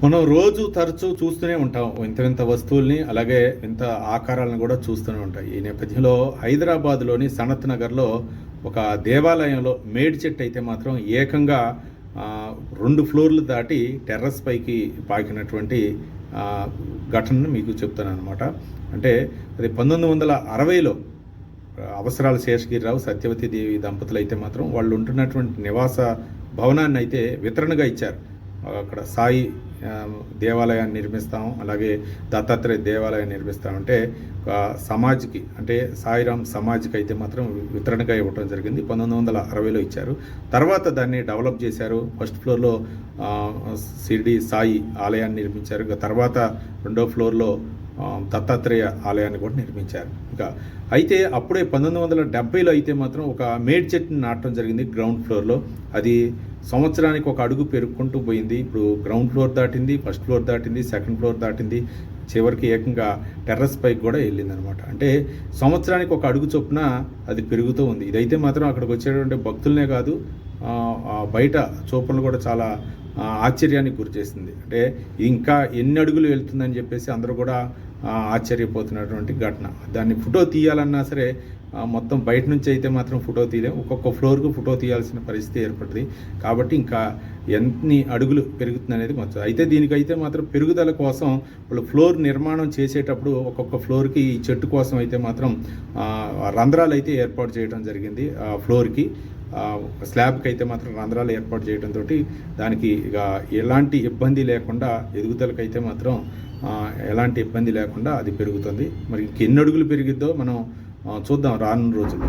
మనం రోజు తరచూ చూస్తూనే ఉంటాం. వింత వింత వస్తువుల్ని అలాగే వింత ఆకారాలను కూడా చూస్తూనే ఉంటాం ఈ నేపథ్యంలో హైదరాబాద్లోని సనత్ నగర్లో ఒక దేవాలయంలో మేడి చెట్టు అయితే మాత్రం ఏకంగా రెండు ఫ్లోర్లు దాటి టెర్రస్ పైకి పాకినటువంటి ఘటనను మీకు చెప్తాను అనమాట అంటే అది పంతొమ్మిది వందల అరవైలో అవసరాల శేషగిరిరావు సత్యవతి దేవి దంపతులు అయితే మాత్రం వాళ్ళు ఉంటున్నటువంటి నివాస భవనాన్ని అయితే వితరణగా ఇచ్చారు. అక్కడ సాయి దేవాలయాన్ని నిర్మిస్తాం అలాగే దత్తాత్రేయ దేవాలయం నిర్మిస్తామంటే ఒక సమాజ్కి అంటే సాయిరామ్ సమాజ్కి అయితే మాత్రం వితరణగా ఇవ్వడం జరిగింది. పంతొమ్మిది వందల అరవైలో ఇచ్చారు. తర్వాత దాన్ని డెవలప్ చేశారు. ఫస్ట్ ఫ్లోర్లో ఆ, షిరిడి సాయి ఆలయాన్ని నిర్మించారు. ఇంకా తర్వాత రెండో ఫ్లోర్లో దత్తాత్రేయ ఆలయాన్ని కూడా నిర్మించారు. ఇంకా అయితే అప్పుడే పంతొమ్మిది వందల డెబ్బైలో అయితే మాత్రం ఒక మేడ్ చెట్టుని నాటడం జరిగింది గ్రౌండ్ ఫ్లోర్లో. అది సంవత్సరానికి ఒక అడుగు పెరుక్కుంటూ పోయింది. ఇప్పుడు గ్రౌండ్ ఫ్లోర్ దాటింది ఫస్ట్ ఫ్లోర్ దాటింది సెకండ్ ఫ్లోర్ దాటింది. చివరికి ఏకంగా టెర్రస్ పైకి కూడా వెళ్ళిందనమాట. అంటే సంవత్సరానికి ఒక అడుగు చొప్పున అది పెరుగుతూ ఉంది. ఇదైతే మాత్రం అక్కడికి వచ్చేటువంటి భక్తులనే కాదు బయట చూపలు కూడా చాలా ఆశ్చర్యానికి గురిచేసింది అంటే ఇంకా ఎన్ని అడుగులు వెళ్తుందని చెప్పేసి అందరూ కూడా ఆశ్చర్యపోతున్నటువంటి ఘటన. దాన్ని ఫోటో తీయాలన్నా సరే మొత్తం బయట నుంచి అయితే మాత్రం ఫోటో తీయలేము ఒక్కొక్క ఫ్లోర్కు ఫోటో తీయాల్సిన పరిస్థితి ఏర్పడుతుంది. కాబట్టి ఇంకా ఎన్ని అడుగులు పెరుగుతుంది అనేది మొత్తం. అయితే దీనికైతే మాత్రం పెరుగుదల కోసం వాళ్ళు ఫ్లోర్ నిర్మాణం చేసేటప్పుడు ఒక్కొక్క ఫ్లోర్కి ఈ చెట్టు కోసం అయితే మాత్రం రంధ్రాలు అయితే ఏర్పాటు చేయడం జరిగింది ఫ్లోర్కి. స్లాబ్కి అయితే మాత్రం రంధ్రాలు ఏర్పాటు చేయడంతో దానికి ఇక ఎలాంటి ఇబ్బంది లేకుండా ఎదుగుదలకైతే మాత్రం ఎలాంటి ఇబ్బంది లేకుండా అది పెరుగుతుంది. మరి ఇంకెన్ని అడుగులు పెరిగిద్దో మనం చూద్దాం రానున్న రోజుల్లో.